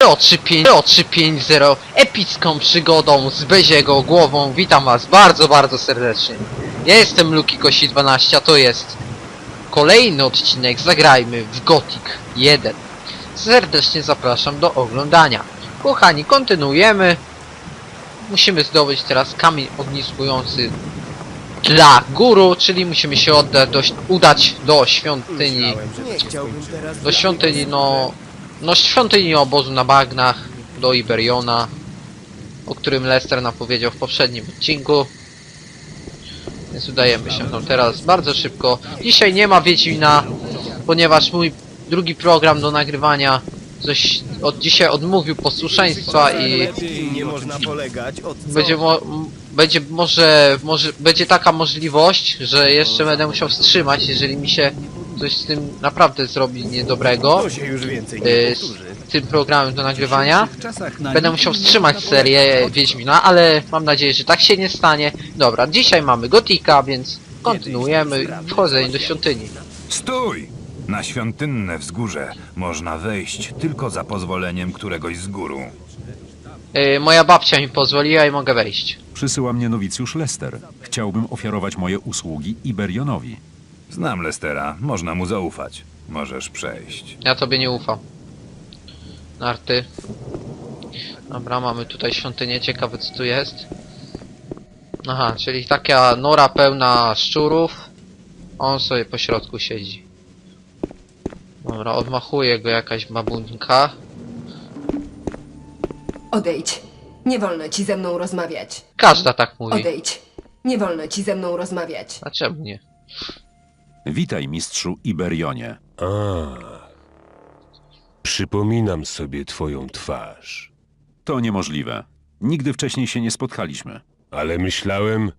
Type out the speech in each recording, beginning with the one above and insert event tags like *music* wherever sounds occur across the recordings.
0350 0350 epicką przygodą z Beziego głową. Witam was bardzo, bardzo serdecznie. Ja jestem Luki Kosi 12, a to jest kolejny odcinek Zagrajmy w Gothic 1. Serdecznie zapraszam do oglądania. Kochani, kontynuujemy. Musimy zdobyć teraz kamień ogniskujący dla guru, czyli musimy się oddać do, udać do świątyni Nie chciałbym teraz do świątyni, no... No świątyni obozu na bagnach, do Iberiona, o którym Lester nam powiedział w poprzednim odcinku. Więc udajemy się tam teraz bardzo szybko. Dzisiaj nie ma Wiedźmina, ponieważ mój drugi program do nagrywania coś od dzisiaj odmówił posłuszeństwa i nie można polegać będzie, mo będzie może, może będzie taka możliwość, że jeszcze będę musiał wstrzymać, jeżeli mi się coś z tym naprawdę zrobi niedobrego. To się już więcej nie y, z tym programem do nagrywania. czasach na Będę musiał wstrzymać serię Wiedźmina, ale mam nadzieję, że tak się nie stanie. Dobra, dzisiaj mamy Gotika, więc kontynuujemy wchodzenie do świątyni. Stój! Na świątynne wzgórze można wejść tylko za pozwoleniem któregoś z góru. Yy, moja babcia mi pozwoliła i mogę wejść. Przysyła mnie nowicjusz Lester. Chciałbym ofiarować moje usługi Iberionowi. Znam Lestera, można mu zaufać. Możesz przejść. Ja tobie nie ufam. Narty. Dobra, mamy tutaj świątynię, ciekawe co tu jest. Aha, czyli taka nora pełna szczurów. On sobie po środku siedzi. Dobra, odmachuje go jakaś babunka. Odejdź. Nie wolno ci ze mną rozmawiać. Każda tak mówi. Odejdź. Nie wolno ci ze mną rozmawiać. A czemu nie? Witaj, mistrzu Iberionie. A, przypominam sobie twoją twarz, To niemożliwe. Nigdy wcześniej się nie spotkaliśmy. ale myślałem...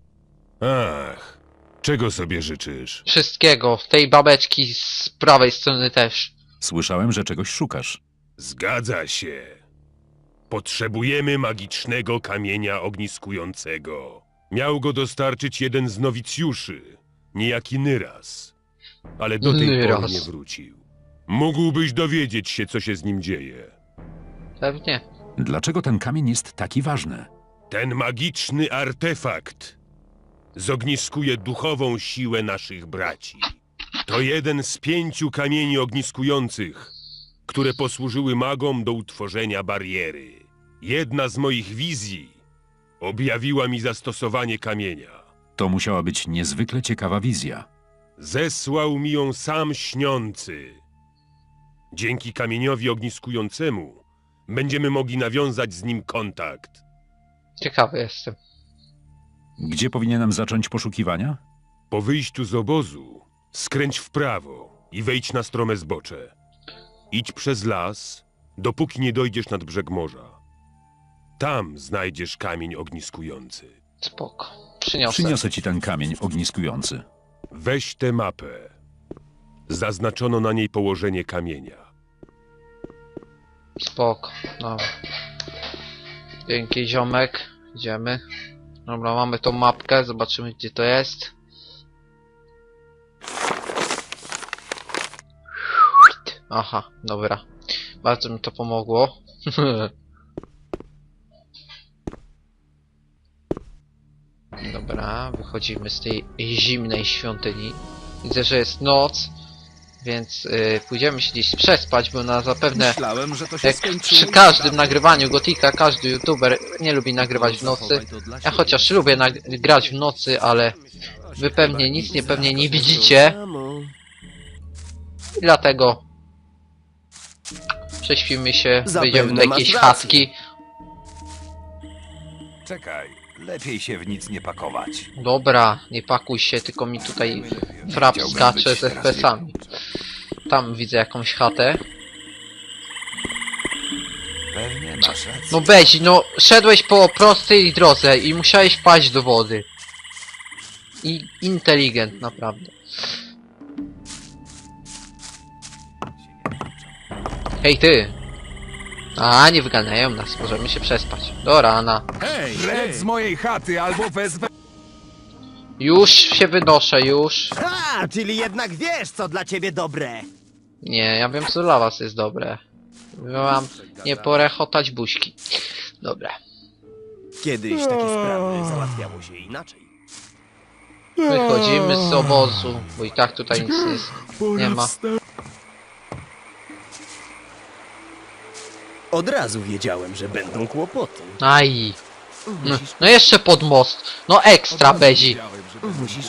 Ach, czego sobie życzysz? Wszystkiego. Tej babeczki z prawej strony też. Słyszałem, że czegoś szukasz. Zgadza się. Potrzebujemy magicznego kamienia ogniskującego. Miał go dostarczyć jeden z nowicjuszy, niejaki Nyras. Ale do tej pory nie wrócił. Mógłbyś dowiedzieć się, co się z nim dzieje. Pewnie. Dlaczego ten kamień jest taki ważny? Ten magiczny artefakt zogniskuje duchową siłę naszych braci. To jeden z pięciu kamieni ogniskujących, które posłużyły magom do utworzenia bariery. Jedna z moich wizji objawiła mi zastosowanie kamienia. To musiała być niezwykle ciekawa wizja. Zesłał mi ją sam śniący. Dzięki kamieniowi ogniskującemu będziemy mogli nawiązać z nim kontakt. Ciekawy jestem. Gdzie powinienem zacząć poszukiwania? Po wyjściu z obozu skręć w prawo i wejdź na strome zbocze. Idź przez las, dopóki nie dojdziesz nad brzeg morza. Tam znajdziesz kamień ogniskujący. Spoko. Przyniosę. Przyniosę ci ten kamień ogniskujący. Weź tę mapę. Zaznaczono na niej położenie kamienia. Spoko. Dobra. Dzięki ziomek. Idziemy. Dobra, mamy tą mapkę. Zobaczymy gdzie to jest. Aha, dobra. Bardzo mi to pomogło. *laughs* Dobra, wychodzimy z tej zimnej świątyni. Widzę, że jest noc, więc y, pójdziemy się gdzieś przespać, bo na zapewne Myślałem, że to się jak skończyło przy każdym nagrywaniu Gotika, każdy youtuber nie lubi nagrywać w nocy. Ja chociaż lubię nag- grać w nocy, ale wy pewnie nic nie pewnie nie widzicie. I dlatego prześpimy się, Zapewne wyjdziemy do masz jakiejś rację. chatki. Czekaj, lepiej się w nic nie pakować. Dobra, nie pakuj się, tylko mi tutaj frap chciałbym skacze być z teraz FPS-ami. Tam widzę jakąś chatę. Pewnie masz rację. No Bezi, no szedłeś po prostej drodze i musiałeś paść do wody. I inteligent, naprawdę. Hej ty! A, nie wyganiają nas, możemy się przespać. Do rana. Hej, Lec z mojej chaty albo wezwę... Już się wynoszę, już. Ha, czyli jednak wiesz, co dla ciebie dobre. Nie, ja wiem co dla was jest dobre. Mam nie porechotać buźki. Dobra. Kiedyś takie sprawy załatwiało się inaczej. Wychodzimy z obozu, bo i tak tutaj nic nie, nie ma. Od razu wiedziałem, że będą kłopoty. Aj. No, no jeszcze pod most. No ekstra bezi. Musisz.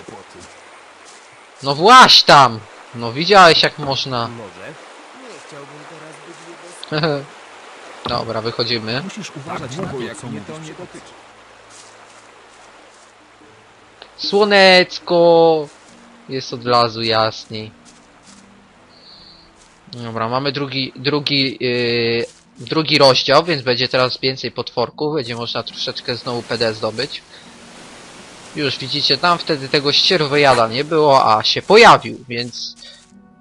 No właś tam. No widziałeś jak można. *laughs* Może? Nie chciałbym teraz być jego... *laughs* Dobra, wychodzimy. Musisz uważać na to, co mnie to nie dotyczy. Słonecko! Jest od razu jasniej. Dobra, mamy drugi, drugi, yy, drugi rozdział, więc będzie teraz więcej potworków. Będzie można troszeczkę znowu PD zdobyć. Już widzicie, tam wtedy tego ścierwojada nie było, a się pojawił, więc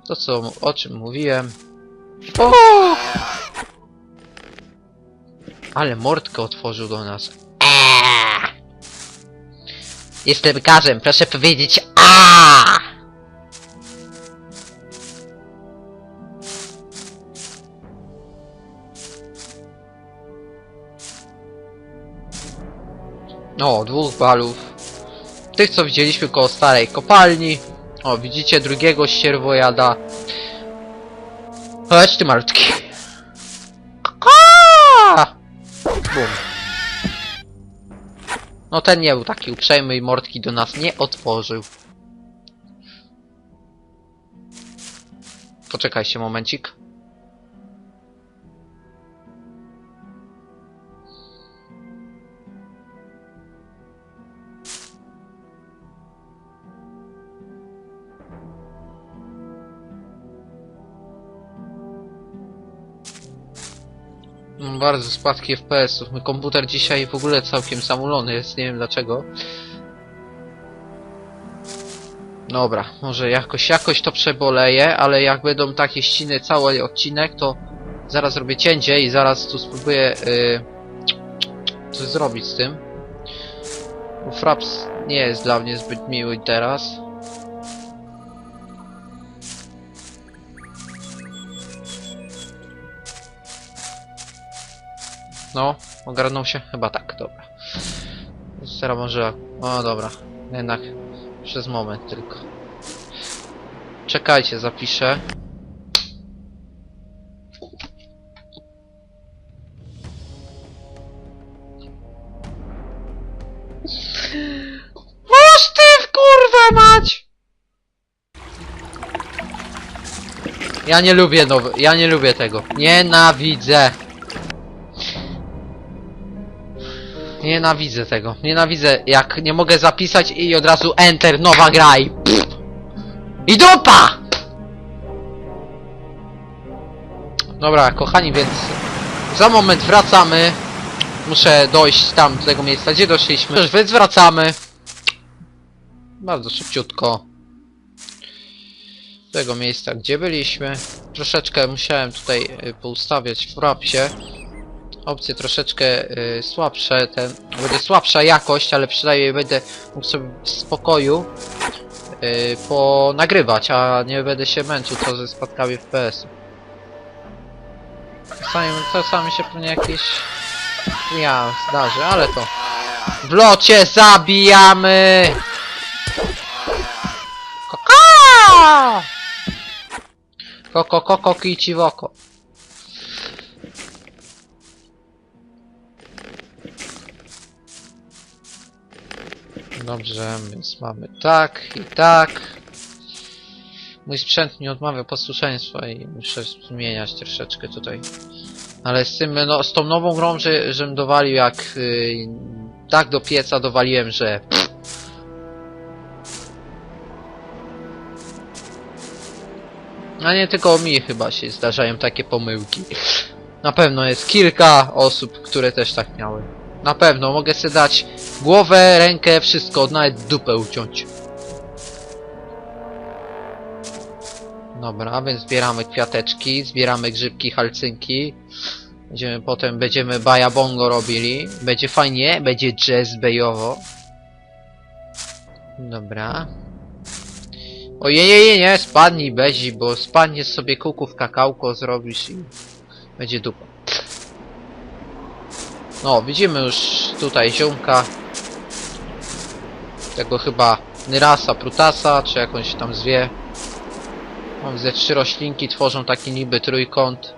to co, o czym mówiłem. O! Ale mordkę otworzył do nas. Eee! Jestem lekarzem, proszę powiedzieć a. O, dwóch balów. Tych, co widzieliśmy koło starej kopalni. O, widzicie drugiego ścierwojada. Chodź ty malutki. Bum. No ten nie był taki uprzejmy i mordki do nas nie otworzył. Poczekajcie momencik. Bardzo spadki FPS-ów. Mój komputer dzisiaj w ogóle całkiem zamulony jest, nie wiem dlaczego. Dobra, może jakoś, jakoś to przeboleję, ale jak będą takie ściny cały odcinek, to zaraz robię cięcie i zaraz tu spróbuję yy, coś zrobić z tym. Bo Fraps nie jest dla mnie zbyt miły teraz. No, ogarnął się? Chyba tak, dobra. Teraz może... O, dobra. Jednak przez moment tylko. Czekajcie, zapiszę. Masz ty w kurwę mać! Ja nie lubię nowy, ja nie lubię tego. Nienawidzę. Nienawidzę tego. Nienawidzę jak nie mogę zapisać i od razu enter, nowa gra i pff. I dupa! Dobra, kochani, więc za moment wracamy. Muszę dojść tam do tego miejsca, gdzie doszliśmy. Już, Więc wracamy. Bardzo szybciutko. Do tego miejsca, gdzie byliśmy. Troszeczkę musiałem tutaj y, poustawiać w rapsie opcje troszeczkę y, słabsze, ten, będzie słabsza jakość, ale przynajmniej będę mógł sobie w spokoju y, ponagrywać, a nie będę się męczył co ze spadkami FPS. Czasami, czasami się pewnie jakieś ja zdarzy, ale to w locie zabijamy! Koko! Koko, koko, kici w oko. Dobrze, więc mamy tak i tak. Mój sprzęt nie odmawia posłuszeństwa i muszę zmieniać troszeczkę tutaj. Ale z tym, no, z tą nową grą, że, żem dowalił jak yy, tak do pieca dowaliłem, że A nie tylko mi chyba się zdarzają takie pomyłki. Na pewno jest kilka osób, które też tak miały. Na pewno, mogę sobie dać głowę, rękę, wszystko, nawet dupę uciąć. Dobra, więc zbieramy kwiateczki, zbieramy grzybki, halcynki. Będziemy potem, będziemy baja bongo robili. Będzie fajnie, będzie jazz bayowo. Dobra. Ojej, nie, nie, spadnij bezi, bo spadniesz sobie kuków kakałko zrobisz i Będzie dupa. No, widzimy już tutaj ziomka. Tego chyba Nyrasa, Prutasa, czy jakąś tam zwie. Mam ze trzy roślinki, tworzą taki niby trójkąt.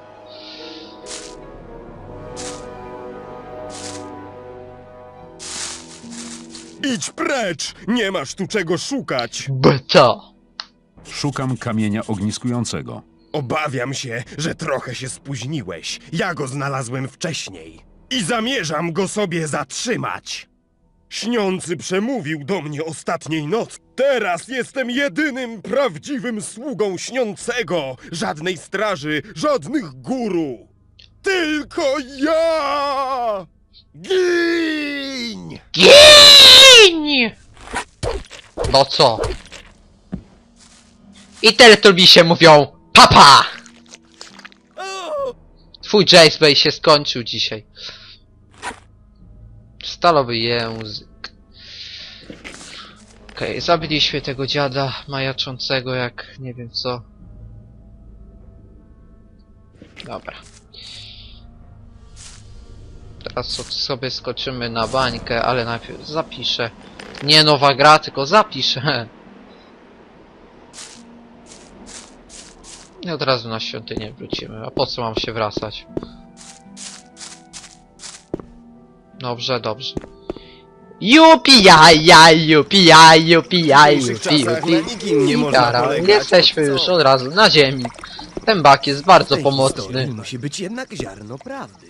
Idź precz! Nie masz tu czego szukać! Beta! Szukam kamienia ogniskującego. Obawiam się, że trochę się spóźniłeś. Ja go znalazłem wcześniej. I zamierzam go sobie zatrzymać. Śniący przemówił do mnie ostatniej nocy. Teraz jestem jedynym prawdziwym sługą śniącego. Żadnej straży, żadnych guru. Tylko ja! Giń! GINI! No co? I Teletubbisie mówią PAPA! Twój Jazebay się skończył dzisiaj. Stalowy język. Okej, zabiliśmy tego dziada majaczącego jak nie wiem co. Dobra. Teraz so- sobie skoczymy na bańkę, ale najpierw zapiszę. Nie nowa gra, tylko zapiszę. *laughs* I od razu na świątynię wrócimy. A po co mam się wracać? Dobrze, dobrze. Jupi jaj, jaj, jupi jaj, jupi jaj, W dzisiejszych jupi, jupi. Jesteśmy już od razu na ziemi. Ten bak jest bardzo pomocny. musi być jednak ziarno prawdy.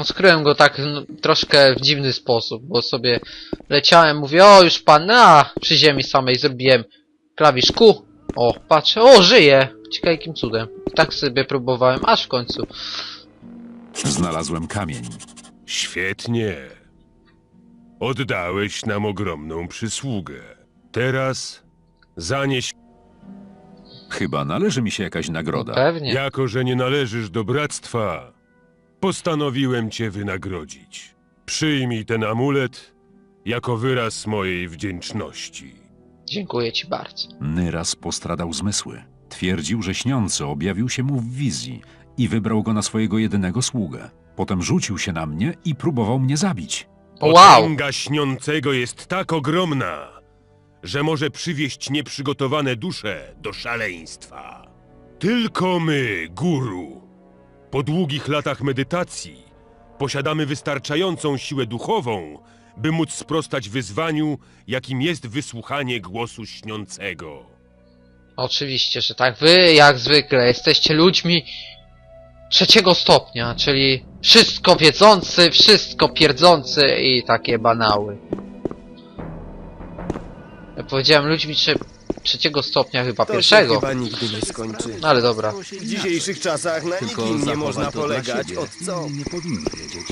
Odkryłem go tak no, troszkę w dziwny sposób, bo sobie leciałem, mówię, o już pan, a przy ziemi samej zrobiłem klawisz Q. O, patrzę, o, żyje! Ciekawe jakim cudem. Tak sobie próbowałem, aż w końcu. Znalazłem kamień. Świetnie. Oddałeś nam ogromną przysługę. Teraz zanieś, Chyba należy mi się jakaś nagroda. Pewnie. jako że nie należysz do bractwa, postanowiłem cię wynagrodzić. Przyjmij ten amulet jako wyraz mojej wdzięczności. Dziękuję ci bardzo. Nyras postradał zmysły. Twierdził, że śniący objawił się mu w wizji i wybrał go na swojego jedynego sługę. Potem rzucił się na mnie i próbował mnie zabić. Wow! Potęga śniącego jest tak ogromna, że może przywieść nieprzygotowane dusze do szaleństwa. Tylko my, guru, po długich latach medytacji, posiadamy wystarczającą siłę duchową, by móc sprostać wyzwaniu, jakim jest wysłuchanie głosu śniącego. Oczywiście, że tak. Wy, jak zwykle, jesteście ludźmi trzeciego stopnia, czyli wszystko wiedzący, wszystko pierdzący i takie banały. Ja powiedziałem ludźmi trze trzeciego stopnia, chyba To pierwszego. się chyba nigdy nie skończy. No ale dobra. W dzisiejszych czasach na nikim nie można polegać. Od co? Nie powinni wiedzieć.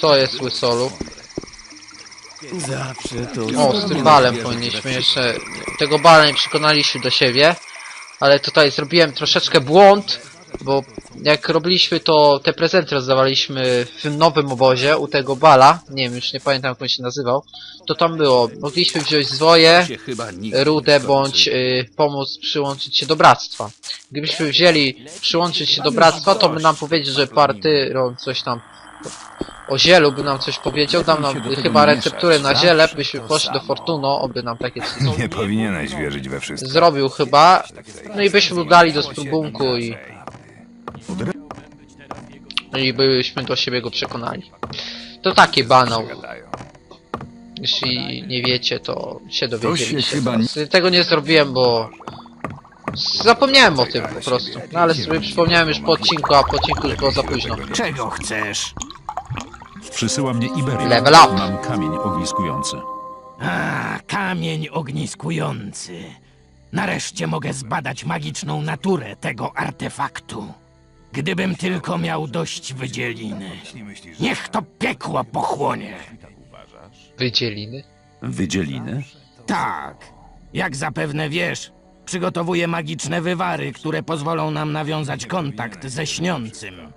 Co jest Łysolu? Zawsze to... O, z tym balem powinniśmy jeszcze... Tego bala nie przekonaliśmy do siebie. Ale tutaj zrobiłem troszeczkę błąd, bo jak robiliśmy to, te prezenty rozdawaliśmy w nowym obozie u tego bala, nie wiem, już nie pamiętam jak on się nazywał, to tam było, mogliśmy wziąć zwoje, rudę bądź y, pomóc przyłączyć się do bractwa. Gdybyśmy wzięli przyłączyć się do bractwa, to by nam powiedział, że partyron coś tam o zielu by nam coś powiedział, dam nam chyba recepturę na ziele, byśmy poszli do. Fortuno, oby nam takie coś Nie powinieneś wierzyć we wszystko. zrobił chyba. No i byśmy mu dali do spróbunku i... I byśmy do siebie go przekonali. To taki banał. Jeśli nie wiecie, to się dowiedzieliście. Tego nie zrobiłem, bo... Zapomniałem o tym po prostu. No ale sobie przypomniałem już po odcinku, a po odcinku już było za późno. Czego chcesz? Przysyła mnie Iberia. Level up. Mam kamień ogniskujący. A, kamień ogniskujący. Nareszcie mogę zbadać magiczną naturę tego artefaktu. Gdybym tylko miał dość wydzieliny. Niech to piekło pochłonie. Wydzieliny. Wydzieliny? Tak, jak zapewne wiesz, przygotowuję magiczne wywary, które pozwolą nam nawiązać kontakt ze śniącym.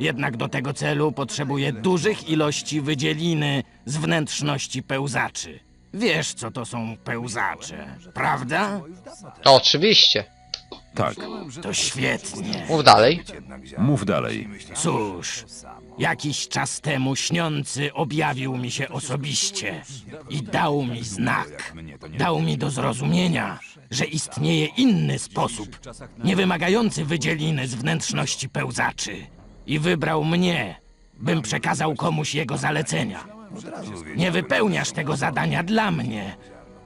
Jednak do tego celu potrzebuję dużych ilości wydzieliny z wnętrzności pełzaczy. Wiesz, co to są pełzacze, prawda? To oczywiście. Tak, To świetnie. Mów dalej. mów dalej. Cóż, jakiś czas temu śniący objawił mi się osobiście i dał mi znak. Dał mi do zrozumienia, że istnieje inny sposób, nie wymagający wydzieliny z wnętrzności pełzaczy. I wybrał mnie, bym przekazał komuś jego zalecenia. Nie wypełniasz tego zadania dla mnie.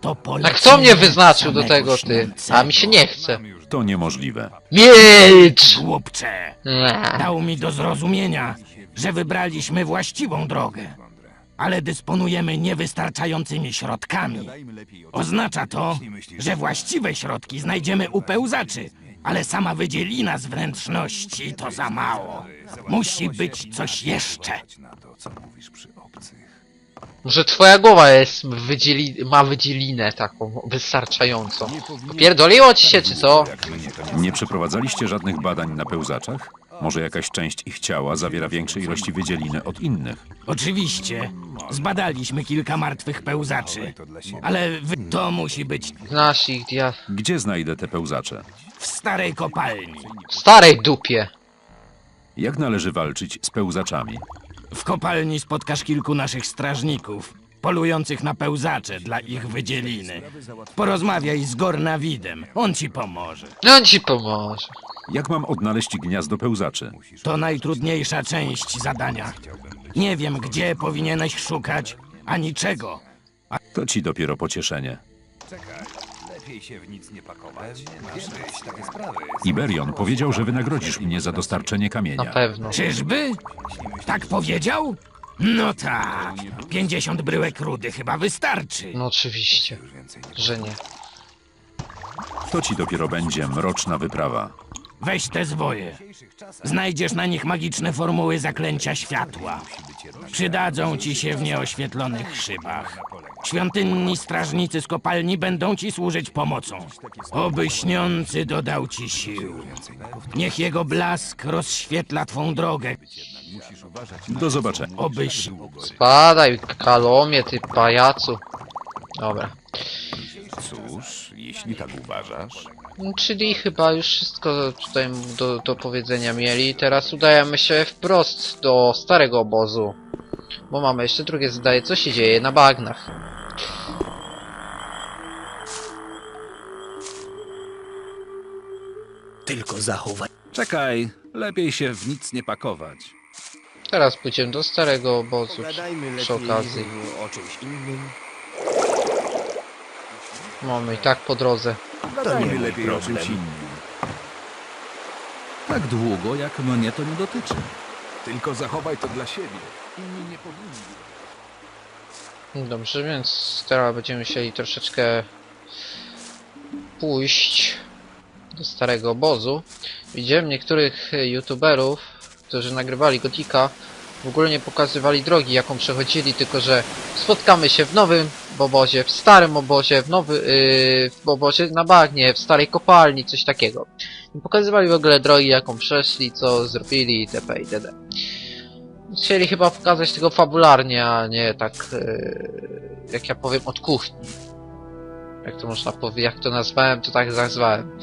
To A polecenie kto mnie wyznaczył do samego tego, ty? A mi się nie chce. To niemożliwe. Miecz! Głupcze. Dał mi do zrozumienia, że wybraliśmy właściwą drogę, ale dysponujemy niewystarczającymi środkami. Oznacza to, że właściwe środki znajdziemy u pełzaczy, ale sama wydzielina z wnętrzności to za mało. Musi być coś jeszcze. Może twoja głowa jest wydzieli... ma wydzielinę taką wystarczającą. Pierdoliło ci się, czy co? Nie przeprowadzaliście żadnych badań na pełzaczach? Może jakaś część ich ciała zawiera większe ilości wydzieliny od innych? Oczywiście, zbadaliśmy kilka martwych pełzaczy, ale wy... to musi być Znasz ich dia... Gdzie znajdę te pełzacze? w starej kopalni. w starej dupie. Jak należy walczyć z pełzaczami? W kopalni spotkasz kilku naszych strażników, polujących na pełzacze dla ich wydzieliny. Porozmawiaj z Gornawidem, on ci pomoże. No on ci pomoże. Jak mam odnaleźć gniazdo pełzaczy? To najtrudniejsza część zadania. Nie wiem, gdzie powinieneś szukać, ani czego. To ci dopiero pocieszenie. Iberion powiedział, że wynagrodzisz mnie za dostarczenie Na kamienia. pewno. Czyżby? Tak powiedział? No tak. 50 bryłek rudy chyba wystarczy. No oczywiście, że nie. To ci dopiero będzie mroczna wyprawa. Weź te zwoje. Znajdziesz na nich magiczne formuły zaklęcia światła. Przydadzą ci się w nieoświetlonych szybach. Świątynni strażnicy z kopalni będą ci służyć pomocą. Oby śniący dodał ci sił. Niech jego blask rozświetla twą drogę. Do zobaczenia. Obyś Spadaj, kalomie, ty pajacu. Dobra. Cóż, jeśli tak uważasz. Czyli chyba już wszystko tutaj do, do powiedzenia mieli. Teraz udajemy się wprost do starego obozu. Bo mamy jeszcze drugie zdaje, co się dzieje na bagnach. Tylko zachowaj. Czekaj, lepiej się w nic nie pakować. Teraz pójdziemy do starego obozu przy, przy okazji. o czymś innym. Mamy i tak po drodze. Gadajmy lepiej o czymś innym. Tak długo, jak mnie to nie dotyczy. Tylko zachowaj to dla siebie. Inni nie powinni. Dobrze, więc teraz będziemy musieli troszeczkę pójść do starego obozu. Widziałem niektórych youtuberów, którzy nagrywali Gotika, w ogóle nie pokazywali drogi, jaką przechodzili, tylko że spotkamy się w nowym obozie, w starym obozie, w nowy, yy, w obozie na bagnie, w starej kopalni, coś takiego. Nie pokazywali w ogóle drogi, jaką przeszli, co zrobili, itp. itd. Chcieli chyba pokazać tego fabularnie, a nie tak, yy, jak ja powiem, od kuchni. Jak to można powiedzieć, jak to nazwałem, to tak nazwałem.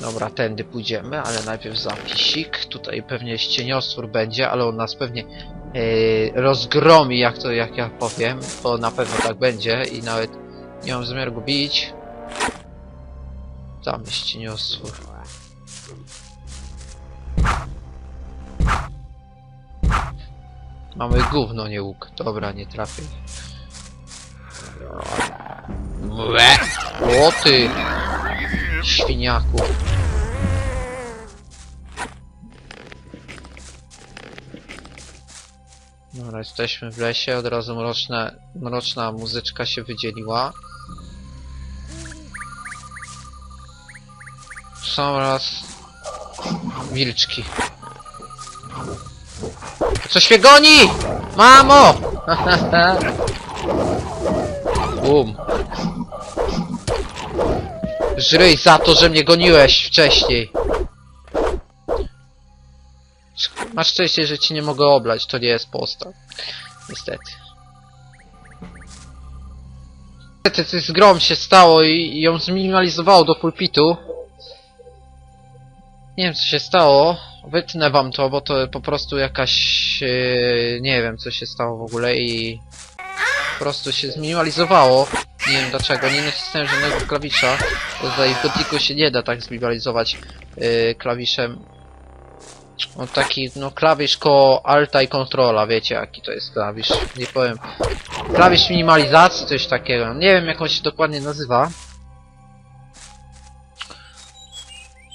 Dobra, tędy pójdziemy, ale najpierw zapisik. Tutaj pewnie cieniostwór będzie, ale on nas pewnie yy, rozgromi, jak to, jak ja powiem, bo na pewno tak będzie i nawet nie mam zamiaru go bić. Tam jest cieniostwór. Mamy gówno, nie łuk. Dobra, nie trafię. Mle. O ty! Świniaku. Dobra, jesteśmy w lesie, od razu mroczna, mroczna muzyczka się wydzieliła. Są raz wilczki. Coś mnie goni! Mamo! *laughs* Bum. Żryj za to, że mnie goniłeś wcześniej. Sz- Masz szczęście, że ci nie mogę oblać, to nie jest postaw. Niestety. Niestety coś z grom się stało i i ją zminimalizowało do pulpitu. Nie wiem co się stało. Wytnę wam to, bo to po prostu jakaś... e, nie wiem co się stało w ogóle i... Po prostu się zminimalizowało. Nie wiem dlaczego, nie nacisnąłem żadnego klawisza. Tutaj w gotiku się nie da tak zminimalizować e, klawiszem. No taki, no klawisz koło Alta i Controla, wiecie jaki to jest klawisz. Nie powiem. Klawisz minimalizacji, coś takiego. Nie wiem jak on się dokładnie nazywa.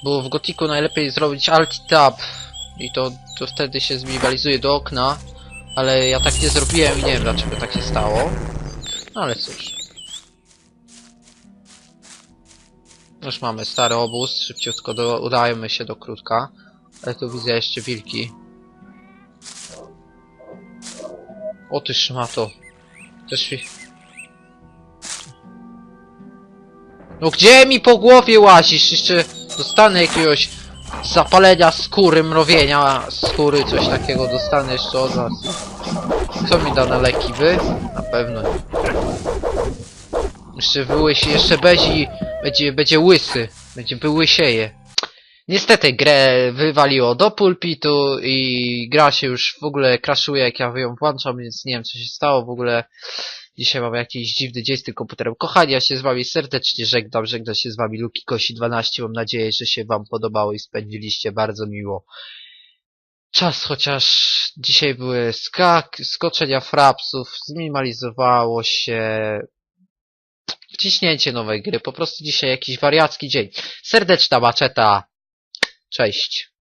Bo w Gotiku najlepiej zrobić Alt i Tab. I to, to wtedy się zminimalizuje do okna. Ale ja tak nie zrobiłem i nie wiem dlaczego tak się stało. No ale cóż. Już mamy stary obóz, szybciutko do, udajemy się do krótka. Ale tu widzę jeszcze wilki. O ty szmato. Też mi... No gdzie mi po głowie łazisz? Jeszcze dostanę jakiegoś zapalenia skóry, mrowienia skóry, coś takiego dostanę jeszcze od was. Kto mi da na leki? Wy? Na pewno. Jeszcze wyłysi, jeszcze będzie, będzie, będzie łysy. Będzie wyłysieje. Niestety grę wywaliło do pulpitu i gra się już w ogóle crashuje jak ja ją włączam, więc nie wiem co się stało w ogóle. Dzisiaj mam jakiś dziwny dzień z tym komputerem. Kochani, ja się z wami serdecznie żegnam. Żegna się z wami Luki Kosi 12. Mam nadzieję, że się wam podobało i spędziliście bardzo miło czas, chociaż dzisiaj były skak, skoczenia frapsów, zminimalizowało się wciśnięcie nowej gry. Po prostu dzisiaj jakiś wariacki dzień. Serdeczna maczeta. Cześć.